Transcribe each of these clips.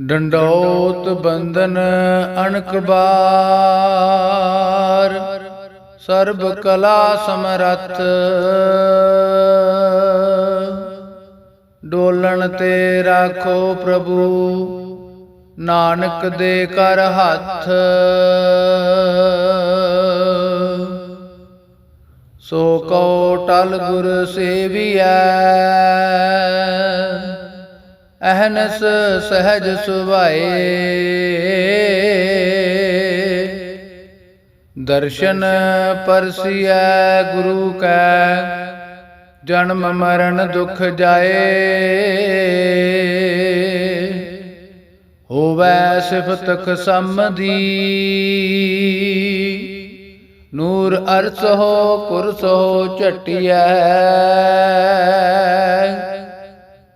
ਡੰਡੋਤ ਬੰਧਨ ਅਣਕ ਬਾਰ, ਸਰਬ ਕਲਾ ਸਮਰੱਥ। ਡੋਲਣ ਤੇ ਰਾਖੋ ਪ੍ਰਭੂ, ਨਾਨਕ ਦੇ ਕਰ ਹੱਥ। ਸੋ ਕੋ ਟਲ ਗੁਰ ਸੇਵੀਐ। ਅਹਨਸ ਸਹਜ ਸੁਭਾਏ। ਦਰਸ਼ਨ ਪਰਸੀਐ ਗੁਰੂ ਕੈ, ਜਨਮ ਮਰਨ ਦੁਖ ਜਾਏ। ਹੋਵੈ ਸਿਫਤ ਖਸਮਦੀ ਨੂਰ ਅਰਸ ਹੋ ਕੁਰਸ ਹੋ, ਝਟਿਐ।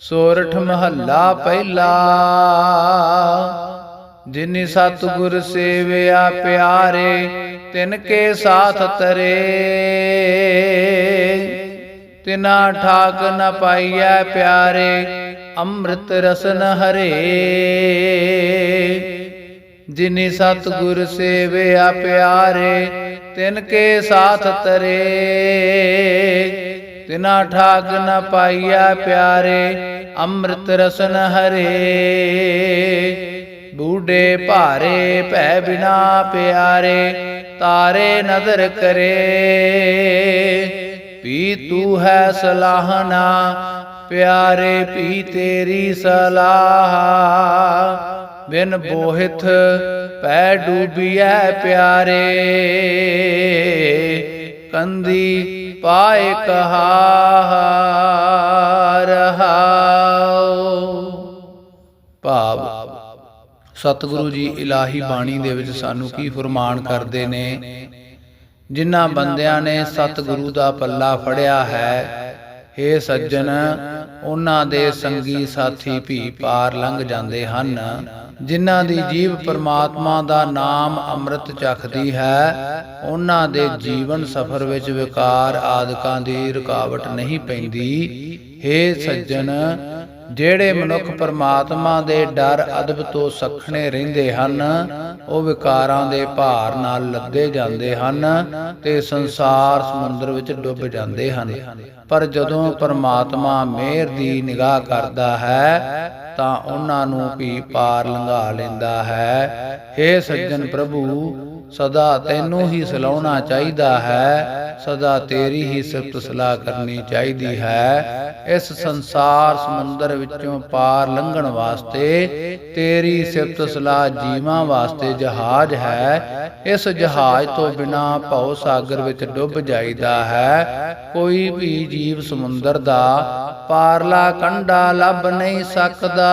ਸੋਰਠ ਮਹੱਲਾ ਪਹਿਲਾ। ਜਿਨੀ ਸਤਿਗੁਰ ਸੇਵਿਆ ਪਿਆਰੇ ਤਿਨ ਕੇ ਸਾਥ ਤਰੇ। ਤਿਨਾ ਠਾਕ ਨ ਪਾਈਐ ਪਿਆਰੇ, ਅੰਮ੍ਰਿਤ ਰਸਨ ਹਰੇ। ਜਿਨੀ ਸਤਿਗੁਰ ਸੇਵਿਆ ਪਿਆਰੇ ਤਿਨ ਕੇ ਸਾਥ ਤਰੇ। ਤਿਨਾ ਠਾਗ ਨ ਪਾਈਆ ਪਿਆਰੇ, ਅੰਮ੍ਰਿਤ ਰਸਨ ਹਰੇ। ਬੂਡੇ ਭਾਰੇ ਭੈ ਬਿਨਾ ਪਿਆਰੇ, ਤਾਰੇ ਨਦਰ ਕਰੇ। ਪੀ ਤੂ ਹੈ ਸਲਾਹਨਾ, ਪਿਆਰੇ ਪੀ ਤੇਰੀ ਸਲਾਹ। ਬਿਨ ਬੋਹਿਤ ਪੈ ਡੂਬੀਐ ਪਿਆਰੇ। ਕੰਦੀ ਪਾਏ ਰਹਾਉ ਭਾਵ, ਸਤਿਗੁਰੂ ਜੀ ਇਲਾਹੀ ਬਾਣੀ ਦੇ ਵਿੱਚ ਸਾਨੂੰ ਕੀ ਫਰਮਾਨ ਕਰਦੇ ਨੇ? ਜਿਨ੍ਹਾਂ ਬੰਦਿਆਂ ਨੇ ਸਤਿਗੁਰੂ ਦਾ ਪੱਲਾ ਫੜਿਆ ਹੈ ਏ ਸੱਜਣ ਉਹਨਾਂ ਦੇ ਸੰਗੀ ਸਾਥੀ ਵੀ ਪਾਰ ਲੰਘ ਜਾਂਦੇ ਹਨ ਜਿਨ੍ਹਾਂ ਦੀ ਜੀਵ ਪਰਮਾਤਮਾ ਦਾ ਨਾਮ ਅੰਮ੍ਰਿਤ ਚਖਦੀ ਹੈ ਉਹਨਾਂ ਦੇ ਜੀਵਨ ਸਫਰ ਵਿੱਚ ਵਿਕਾਰ ਆਦਿਕਾਂ ਦੀ ਰੁਕਾਵਟ ਨਹੀਂ ਪੈਂਦੀ। ਏ ਸੱਜਣ ਜਿਹੜੇ ਮਨੁੱਖ ਪਰਮਾਤਮਾ ਦੇ ਡਰ, ਅਦਬ ਤੋਂ ਸਖਣੇ ਰਹਿੰਦੇ ਹਨ, ਉਹ ਵਿਕਾਰਾਂ ਦੇ ਭਾਰ ਨਾਲ ਲੱਦੇ ਜਾਂਦੇ ਹਨ ਤੇ ਸੰਸਾਰ ਸਮੁੰਦਰ ਵਿੱਚ ਡੁੱਬ ਜਾਂਦੇ ਹਨ। ਪਰ ਜਦੋਂ ਪਰਮਾਤਮਾ ਮਿਹਰ ਦੀ ਨਿਗਾਹ ਕਰਦਾ ਹੈ, ਤਾਂ ਉਹਨਾਂ ਨੂੰ ਵੀ ਪਾਰ ਲੰਘਾ ਲੈਂਦਾ ਹੈ। हे ਸੱਜਣ ਪ੍ਰਭੂ, ਸਦਾ ਤੈਨੂੰ ਹੀ ਸਲਾਉਣਾ ਚਾਹੀਦਾ ਹੈ ਸਦਾ ਤੇਰੀ ਹੀ ਸਿਫਤ ਸਲਾਹ ਕਰਨੀ ਚਾਹੀਦੀ ਹੈ। ਇਸ ਸੰਸਾਰ ਸਮੁੰਦਰ ਵਿੱਚੋਂ ਪਾਰ ਲੰਘਣ ਵਾਸਤੇ ਤੇਰੀ ਸਿਫਤ ਸਲਾਹ ਜੀਵਾਂ ਵਾਸਤੇ ਜਹਾਜ਼ ਹੈ। ਇਸ ਜਹਾਜ਼ ਤੋਂ ਬਿਨਾ ਭਉ ਸਾਗਰ ਵਿੱਚ ਡੁੱਬ ਜਾਈਦਾ ਹੈ। ਕੋਈ ਵੀ ਜੀਵ ਸਮੁੰਦਰ ਦਾ ਪਾਰਲਾ ਕੰਡਾ ਲੱਭ ਨਹੀਂ ਸਕਦਾ।